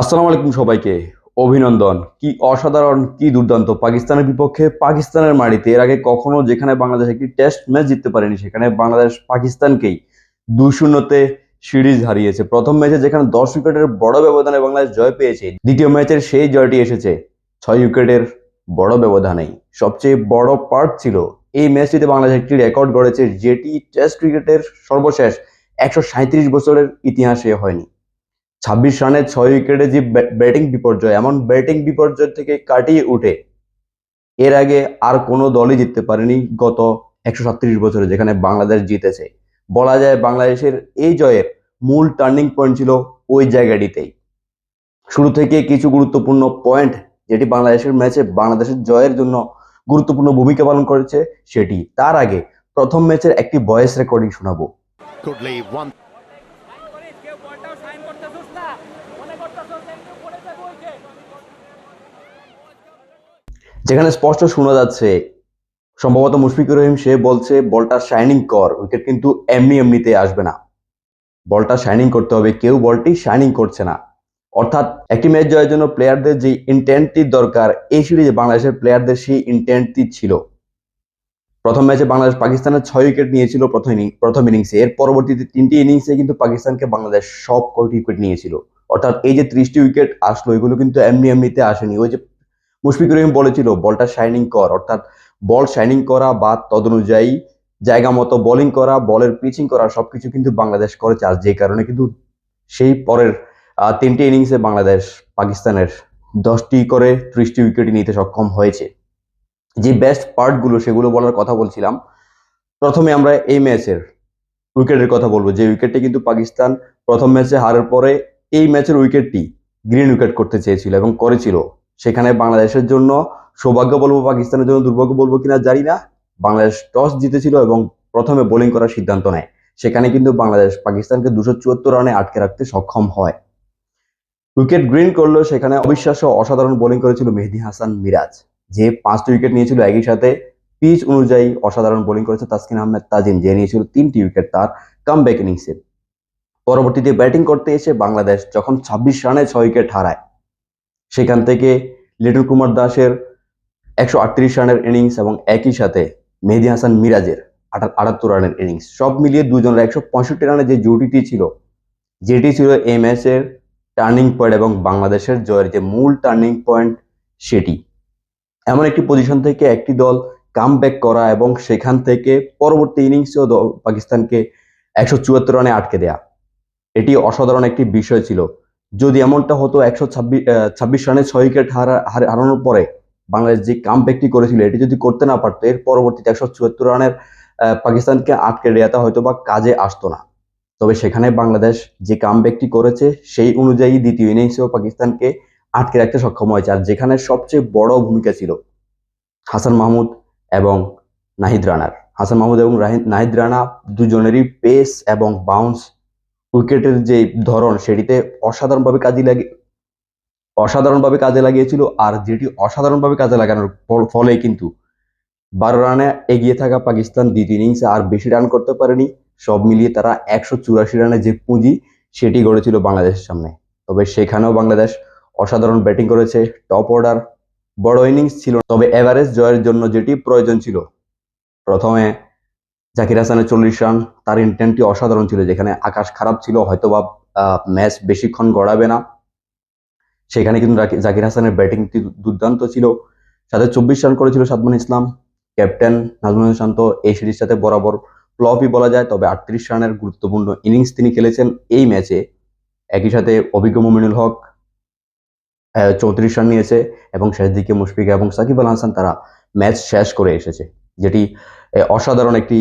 আসসালামু আলাইকুম সবাইকে। অভিনন্দন। কি অসাধারণ, কি দুর্দান্ত। পাকিস্তানের বিপক্ষে পাকিস্তানের মাটিতে এর আগে কখনো যেখানে বাংলাদেশ একটি টেস্ট ম্যাচ জিততে পারেনি, সেখানে বাংলাদেশ পাকিস্তানকেই দুই শূন্যতে সিরিজ হারিয়েছে। প্রথম ম্যাচে যেখানে দশ উইকেটের বড় ব্যবধানে বাংলাদেশ জয় পেয়েছে, দ্বিতীয় ম্যাচের সেই জয়টি এসেছে, ছয় উইকেটের বড় ব্যবধানেই। সবচেয়ে বড় পার্ট ছিল এই ম্যাচটিতে বাংলাদেশ একটি রেকর্ড গড়েছে, যেটি টেস্ট ক্রিকেটের সর্বশেষ একশো বছরের ইতিহাসে হয়নি। ছাব্বিশ রানে ছয় উইকেটে যে ব্যাটিং বিপর্যয়, এমন ব্যাটিং বিপর্যয় থেকে কাটিয়ে উঠে এর আগে আর কোনো দলই জিততে পারেনি গত একশো সাতত্রিশ বছরে, যেখানে বাংলাদেশ জিতেছে। বলা যায় বাংলাদেশের এই জয়ের মূল টার্নিং পয়েন্ট ছিল ওই জায়গাটিতেই। শুরু থেকে কিছু গুরুত্বপূর্ণ পয়েন্ট যেটি বাংলাদেশের ম্যাচে বাংলাদেশের জয়ের জন্য গুরুত্বপূর্ণ ভূমিকা পালন করেছে, সেটি তার আগে প্রথম ম্যাচের একটি ভয়েস রেকর্ডিং শোনাবো। যেখানে স্পষ্ট শোনা যাচ্ছে, সম্ভবত মুশফিকুর রহিম সে বলছে, বলটা শাইনিং কর উইকেট কিন্তু এমনি এমনিতে আসবে না। বলটা শাইনিং করতে হবে, কেউ বলটি শাইনিং করছে না। অর্থাৎ একটি ম্যাচ জয়ের জন্য প্লেয়ারদের যে ইন্টেন্টটি দরকার, এই সিরিজে বাংলাদেশের প্লেয়ারদের সেই ইন্টেন্টটি ছিল। প্রথম ম্যাচে বাংলাদেশ পাকিস্তানের ছয় উইকেট নিয়েছিল প্রথম প্রথম ইনিংসে এর পরবর্তীতে তিনটি ইনিংসে কিন্তু পাকিস্তানকে বাংলাদেশ সব কয়টি উইকেট নিয়েছিল। অর্থাৎ এই যে ত্রিশটি উইকেট আসলো, এগুলো কিন্তু এমনি এমনিতে আসেনি। ওই যে মুশফিকুর রহিম বলেছিল, বলটা শাইনিং কর। অর্থাৎ বল শাইনিং করা বা তদনুযায়ী জায়গা মতো বোলিং করা, বলের পিচিং করা, সবকিছু কিন্তু বাংলাদেশ করেছে। আর যে কারণে কিন্তু সেই পরের তিনটি ইনিংসে বাংলাদেশ পাকিস্তানের দশটি করে ত্রিশটি উইকেট নিতে সক্ষম হয়েছে। যে বেস্ট পার্টগুলো সেগুলো বলার কথা বলছিলাম। প্রথমে আমরা এই ম্যাচের উইকেটের কথা বলব। যে উইকেটটি কিন্তু পাকিস্তান প্রথম ম্যাচে হারার পরে এই ম্যাচের উইকেটটি গ্রিন উইকেট করতে চেয়েছিল এবং করেছিল। সেখানে বাংলাদেশের জন্য সৌভাগ্য বলব, পাকিস্তানের জন্য দুর্ভাগ্য বলব কিনা জানি না। বাংলাদেশ টস জিতেছিল এবং প্রথমে বোলিং করার সিদ্ধান্ত নেয়। সেখানে কিন্তু বাংলাদেশ পাকিস্তানকে দুশো চুয়াত্তর রানে আটকে রাখতে সক্ষম হয়। উইকেট গ্রিন করলেও সেখানে অবিশ্বাস্য অসাধারণ বোলিং করেছিল মেহেদি হাসান মিরাজ। যে পাঁচটি উইকেট নিয়েছিল একই সাথে, পিচ অনুযায়ী অসাধারণ বোলিং করেছে তাসকিন আহমেদ তাজিম, যে নিয়েছিল তিনটি উইকেট তার কাম ব্যাক ইনিংসে। পরবর্তীতে ব্যাটিং করতে এসে বাংলাদেশ যখন ছাব্বিশ রানে ছয় উইকেট হারায় সেখান থেকে লিটন কুমার দাসের একশো আটত্রিশ রানের ইনিংস এবং একই সাথে মেহেদি হাসান মিরাজের আটা- আটাত্তর রানের ইনিংস সব মিলিয়ে দুজনের একশো পঁয়ষট্টি রানের যে জুটিটি ছিল, যেটি ছিল এই ম্যাচের টার্নিং পয়েন্ট এবং বাংলাদেশের জয়ের যে মূল টার্নিং পয়েন্ট সেটি। এমন একটি পজিশন থেকে একটি দল কাম ব্যাক করা এবং সেখান থেকে পরবর্তী ইনিংসেও পাকিস্তানকে একশো চুয়াত্তর রানে আটকে দেয়া। এটি অসাধারণ একটি বিষয় ছিল। যদি এমনটা হতো একশো ছাব্বিশ ছাব্বিশ রানে ছয় উইকেট হারা হার- হারানোর পরে বাংলাদেশ যে কাম ব্যক্তি করেছিল, এটি যদি করতে না পারতো, এর পরবর্তীতে একশো চুয়াত্তর রানের পাকিস্তানকে আটকে দেওয়াটা হয়তো বা কাজে আসতো না। তবে সেখানে বাংলাদেশ যে কাম ব্যক্তি করেছে, সেই অনুযায়ী দ্বিতীয় ইনিংসেও পাকিস্তানকে আটকে রাখতে সক্ষম হয়েছে। আর যেখানে সবচেয়ে বড় ভূমিকা ছিল, হাসান মাহমুদ এবং নাহিদ রানার। হাসান মাহমুদ এবং নাহিদ রানা দুজনেরই পেস এবং বাউন্স উইকেটের যে ধরন সেটিতে অসাধারণভাবে কাজে লাগে, অসাধারণভাবে কাজে লাগিয়েছিল আর যেটি অসাধারণভাবে কাজে লাগানোর ফলে কিন্তু বারো রানে এগিয়ে থাকা পাকিস্তান দ্বিতীয় ইনিংসে আর বেশি রান করতে পারেনি। সব মিলিয়ে তারা একশো চুরাশি রানে যে পুঁজি সেটি গড়েছিল বাংলাদেশের সামনে। তবে সেখানেও বাংলাদেশ অসাধারণ ব্যাটিং করেছে টপ অর্ডার বড় ইনিংস ছিল, তবে এভারেজ জয়ের জন্য যেটি প্রয়োজন ছিল, প্রথমে জাকির হাসানের চল্লিশ রান, তার ইন্টেন্টটি অসাধারণ ছিল, যেখানে আকাশ খারাপ ছিল, হয়তোবা ম্যাচ বেশিক্ষণ গড়াবে না। সেখানে কিন্তু জাকির হাসানের ব্যাটিংটি দুর্দান্ত ছিল। সাথে চব্বিশ রান করেছিল সাদমান ইসলাম। ক্যাপ্টেন নাজমুল হোসেন শান্ত এই সাথে বরাবর ফ্লপই বলা যায়, তবে আটত্রিশ রানের গুরুত্বপূর্ণ ইনিংস তিনি খেলেছেন এই ম্যাচে। একই সাথে অভিজ্ঞ মুমিনুল হক চৌত্রিশ রান নিয়েছে এবং শেষ দিকে মুশফিক এবং সাকিব আল হাসান, তারা ম্যাচ শেষ করে এসেছে। যেটি অসাধারণ একটি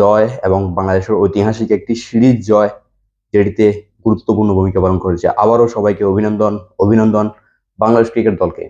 জয় এবং বাংলাদেশের ঐতিহাসিক একটি সিরিজ জয়, যেটিতে গুরুত্বপূর্ণ ভূমিকা পালন করেছে। আবারও সবাইকে অভিনন্দন অভিনন্দন বাংলাদেশ ক্রিকেট দলকে।